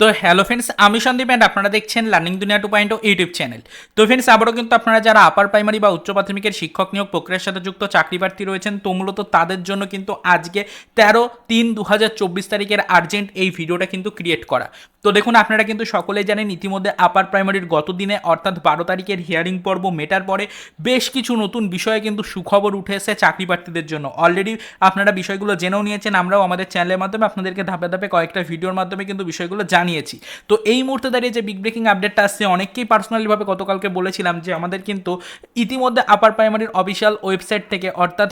তো hello friends আমি Sandeep and আপনারা দেখছেন learning Duniya two point YouTube channel তো ফ্রেন্ডস আবারও কিন্তু আপনারা যারা আপার প্রাইমারি বা উচ্চ প্রাথমিকের শিক্ষক নিয়োগ প্রক্রিয়ার সাথে যুক্ত চাকরি প্রার্থী রয়েছেন, তো মূলত তাদের জন্য কিন্তু আজকে তেরো তিন দু তারিখের আর্জেন্ট এই ভিডিওটা কিন্তু ক্রিয়েট করা। তো দেখুন, আপনারা কিন্তু সকলেই জানেন ইতিমধ্যে আপার প্রাইমারির গত দিনে, অর্থাৎ বারো তারিখের হিয়ারিং পর্ব মেটার পরে বেশ কিছু নতুন বিষয়ে কিন্তু সুখবর উঠে এসেছে চাকরি প্রার্থীদের জন্য। অলরেডি আপনারা বিষয়গুলো জেনেও নিয়েছেন, আমরাও আমাদের চ্যানেলের মাধ্যমে আপনাদেরকে ধাপে ধাপে কয়েকটা ভিডিওর মাধ্যমে কিন্তু বিষয়গুলো জানিয়েছি। তো এই মুহূর্তে দাঁড়িয়ে যে বিগ ব্রেকিং আপডেটটা আসছে, অনেককেই পার্সোনালিভাবে গতকালকে বলেছিলাম যে আমাদের কিন্তু ইতিমধ্যে আপার প্রাইমারির অফিসিয়াল ওয়েবসাইট থেকে, অর্থাৎ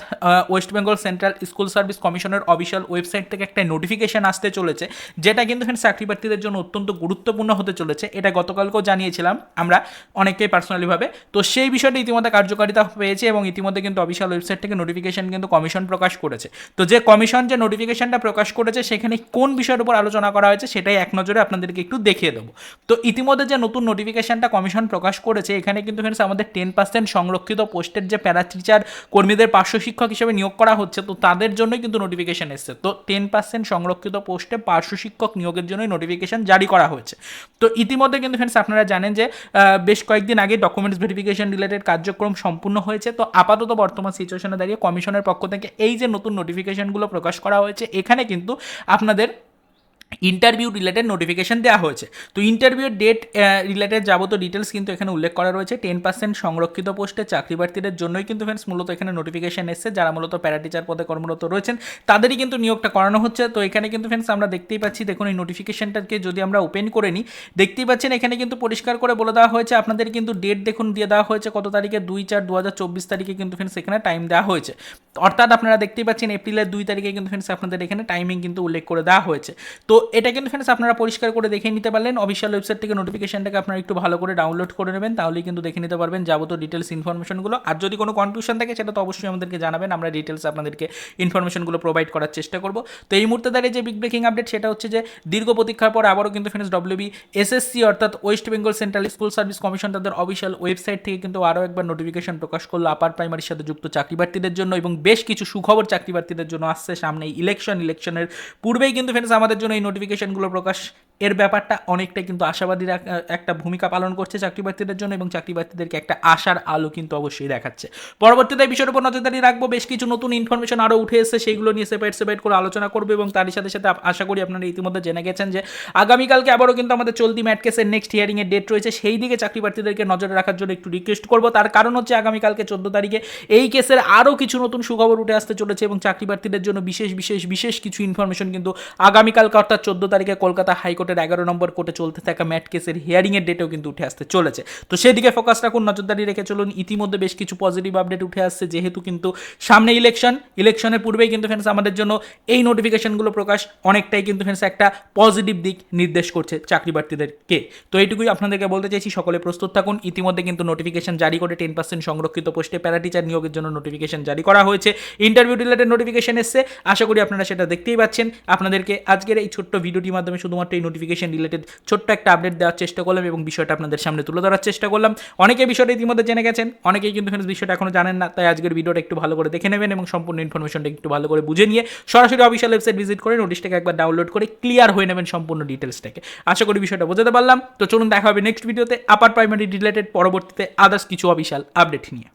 west Bengal central school service কমিশনের অফিসিয়াল ওয়েবসাইট থেকে একটা নোটিফিকেশন আসতে চলেছে, যেটা কিন্তু এখানে চাকরি প্রার্থীদের জন্য অত্যন্ত গুরুত্বপূর্ণ হতে চলেছে। এটা গতকালকেও জানিয়েছিলাম আমরা অনেককেই পার্সোনালিভাবে তো সেই বিষয়টি ইতিমধ্যে কার্যকারিতা পেয়েছে এবং ইতিমধ্যে কিন্তু অফিসিয়াল ওয়েবসাইট থেকে নোটিফিকেশন কিন্তু কমিশন প্রকাশ করেছে। তো যে কমিশন যে নোটিফিকেশনটা প্রকাশ করেছে, সেখানে কোন বিষয়ের উপর আলোচনা করা হয়েছে, সেটাই এক নজরে আপনাদেরকে একটু দেখিয়ে দেবো। তো ইতিমধ্যে যে নতুন নোটিফিকেশনটা কমিশন প্রকাশ করেছে, এখানে কিন্তু ফ্রেন্ডস আমাদের টেন পার্সেন্ট সংরক্ষিত পোস্টের যে প্যারা টিচার কর্মীদের পার্শ্ব শিক্ষক হিসেবে নিয়োগ করা হচ্ছে, তো তাদের জন্যই কিন্তু নোটিফিকেশন এসছে। তো টেন পার্সেন্ট সংরক্ষিত পোস্টে পার্শ্ব শিক্ষক নিয়োগের জন্যই নোটিফিকেশন জারি করা হয়েছে। তো ইতিমধ্যে কিন্তু ফ্রেন্ডস আপনারা জানেন যে বেশ কয়েকদিন আগে ডকুমেন্টস ভেরিফিকেশন রিলেটেড কার্যক্রম সম্পূর্ণ হয়েছে। তো আপাতত বর্তমান সিচুয়েশনে দাঁড়িয়ে কমিশনের পক্ষ থেকে এই যে নতুন নোটিফিকেশনগুলো প্রকাশ করা হয়েছে, এখানে কিন্তু আপনাদের ইন্টারভিউ রিলেটেড নোটিফিকেশন দেওয়া হয়েছে। তো ইন্টারভিউ ডেট রিলেটেড যাবতীয় ডিটেলস কিন্তু এখানে উল্লেখ করা রয়েছে। টেন পার্সেন্ট সংরক্ষিত পোস্টে চাকরি প্রার্থীদের জন্যই কিন্তু ফ্রেন্ডস মূলত এখানে নোটিফিকেশন এসছে। যারা মূলত প্যারা টিচার পদে কর্মরত রয়েছেন, তাদেরই কিন্তু নিয়োগটা করানো হচ্ছে। তো এখানে কিন্তু ফ্রেন্ডস আমরা দেখতেই পাচ্ছি, দেখুন এই নোটিফিকেশনটাকে যদি আমরা ওপেন করে নিই, দেখতেই পাচ্ছেন এখানে কিন্তু পরিষ্কার করে বলে দেওয়া হয়েছে। আপনাদের কিন্তু ডেট দেখুন, দিয়ে দেওয়া হয়েছে কত তারিখে? দুই চার দু হাজার চব্বিশ তারিখে কিন্তু ফ্রেন্ডস এখানে টাইম দেওয়া হয়েছে। অর্থাৎ আপনারা দেখতেই পাচ্ছেন, এপ্রিলের দুই তারিখে কিন্তু ফ্রেন্ডস আপনাদের এখানে টাইমিং কিন্তু উল্লেখ করে দেওয়া হয়েছে। তো এটা কিন্তু ফ্রেন্ডস আপনারা পরিষ্কার করে দেখে নিতে পারলেন। অফিসিয়াল ওয়েবসাইট থেকে নোটিফিকেশনটাকে আপনারা একটু ভালো করে ডাউনলোড করে নেবেন, তাহলেই কিন্তু দেখে নিতে পারবেন যাবতীয় ডিটেলস ইনফরমেশনগুলো আর যদি কোনো কনফিউশন থাকে, সেটা তো অবশ্যই আমাদেরকে জানাবেন, আমরা ডিটেলস আপনাদেরকে ইনফরমেশনগুলো প্রোভাইড করার চেষ্টা করব। তো এই মুহূর্তে দাঁড়িয়ে যে বিগ ব্রেকিং আপডেট সেটা হচ্ছে যে, দীর্ঘ প্রতীক্ষার পর আবারও কিন্তু ফ্রেন্ডস ডব্লিউবি এসএসসি অর্থাৎ west Bengal central school service commission তাদের অফিসিয়াল ওয়েবসাইট থেকে কিন্তু আরও একবার নোটিফিকেশন প্রকাশ করল। আপার প্রাইমারির সাথে যুক্ত চাকরি প্রার্থীদের জন্য এবং বেশ কিছু সুখবর চাকরি প্রার্থীদের জন্য আসছে সামনে ইলেকশন ইলেকশনের পূর্বেই কিন্তু ফ্রেন্ডস আমাদের জন্য এই নোটিফিকেশনগুলো প্রকাশ এর ব্যাপারটা অনেকটাই কিন্তু আশাবাদী রাখ- একটা ভূমিকা পালন করছে চাকরি প্রার্থীদের জন্য এবং চাকরি প্রার্থীদেরকে একটা আশার আলো কিন্তু অবশ্যই দেখাচ্ছে। পরবর্তীতে বিষয়ের উপর নজরদারি রাখব। বেশ কিছু নতুন ইনফরমেশন আরও উঠে এসেছে সেইগুলো নিয়ে সেপারেট সেপারেট করে আলোচনা করব এবং তারই সাথে সাথে আশা করি আপনারা ইতিমধ্যে জেনে গেছেন যে আগামীকালকে আবারও কিন্তু আমাদের চলতি ম্যাট কেসের নেক্সট হিয়ারিংয়ের ডেট রয়েছে। সেই দিকে চাকরি প্রার্থীদেরকে নজরে রাখার জন্য একটু রিকোয়েস্ট করব। তার কারণ হচ্ছে আগামীকালকে চোদ্দ তারিখে এই কেসের আরও কিছু নতুন সুখবর উঠে আসতে চলেছে এবং চাকরি প্রার্থীদের জন্য বিশেষ বিশেষ বিশেষ কিছু ইনফরমেশন কিন্তু আগামীকালকে অর্থাৎ চোদ্দ তারিখে কলকাতা হাইকোর্টের এগারো নম্বর কোর্টে চলতে থাকা ম্যাট কেসের হিয়ারিংয়ের ডেটেও কিন্তু উঠে আসতে চলেছে। তো সেদিকে ফোকাস রাখুন, নজরদারি রেখে চলুন। ইতিমধ্যে বেশ কিছু পজিটিভ আপডেট উঠে আসছে, যেহেতু কিন্তু সামনে ইলেকশন ইলেকশনের পূর্বেই কিন্তু ফ্রেন্ডস আমাদের জন্য এই নোটিফিকেশনগুলো প্রকাশ। অনেকটাই কিন্তু ফ্রেন্ডস একটা পজিটিভ দিক নির্দেশ করছে চাকরি প্রার্থীদেরকে তো এইটুকুই আপনাদেরকে বলতে চাইছি, সকলে প্রস্তুত থাকুন। ইতিমধ্যে কিন্তু নোটিফিকেশন জারি করে টেন পার্সেন্ট সংরক্ষিত পোস্টে প্যারা টিচার নিয়োগের জন্য নোটিফিকেশন জারি করা হয়েছে। ইন্টারভিউ রিলেটেড নোটিফিকেশন এসছে। আশা করি আপনারা সেটা দেখতেই পাচ্ছেন। আপনাদেরকে আজকের এই ছোট্ট ভিডিওটির মাধ্যমে শুধুমাত্র এই নোটিফিকেশন রিলেটেড ছোট্ট একটা আপডেট দেওয়ার চেষ্টা করলাম এবং বিষয়টা আপনাদের সামনে তুলে ধরার চেষ্টা করলাম। অনেকে বিষয়টা ইতিমধ্যে জেনে গেছেন, অনেকেই কিন্তু ফ্রেন্ডস বিষয়টা এখনও জানেন না, তাই আজকের ভিডিওটা একটু ভালো করে দেখে নেবেন এবং সম্পূর্ণ ইনফরমেশনটা একটু ভালো করে বুঝে নিয়ে সরাসরি অফিসিয়াল ওয়েবসাইট ভিজিট করে নোটিশটাকে একবার ডাউনলোড করে ক্লিয়ার হয়ে নেবেন সম্পূর্ণ ডিটেলসটাকে আশা করি বিষয়টা বোঝাতে পারলাম। তো চলুন দেখা হবে নেক্সট ভিডিওতে আপার প্রাইমারি রিলেটেড পরবর্তীতে আদার্স কিছু অফিসিয়াল আপডেট নিয়ে।